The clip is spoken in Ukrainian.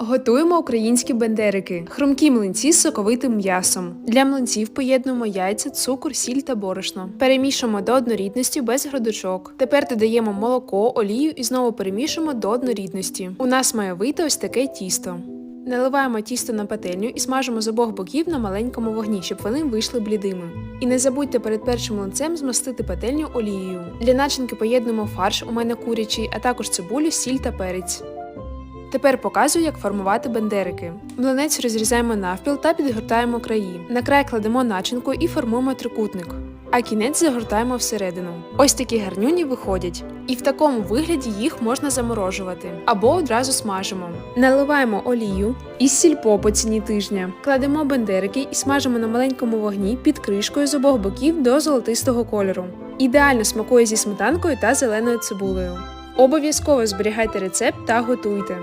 Готуємо українські бендерики, хрумкі млинці з соковитим м'ясом. Для млинців поєднуємо яйця, цукор, сіль та борошно. Перемішуємо до однорідності без грудочок. Тепер додаємо молоко, олію і знову перемішуємо до однорідності. У нас має вийти ось таке тісто. Наливаємо тісто на пательню і смажимо з обох боків на маленькому вогні, щоб вони вийшли блідими. І не забудьте перед першим млинцем змастити пательню олією. Для начинки поєднуємо фарш, у мене курячий, а також цибулю, сіль та перець. Тепер показую, як формувати бендерики. Млинець розрізаємо навпіл та підгортаємо краї. На край кладемо начинку і формуємо трикутник. А кінець загортаємо всередину. Ось такі гарнюні виходять. І в такому вигляді їх можна заморожувати або одразу смажимо. Наливаємо олію і сільпо по ціні тижня. Кладемо бендерики і смажимо на маленькому вогні під кришкою з обох боків до золотистого кольору. Ідеально смакує зі сметанкою та зеленою цибулею. Обов'язково зберігайте рецепт та готуйте.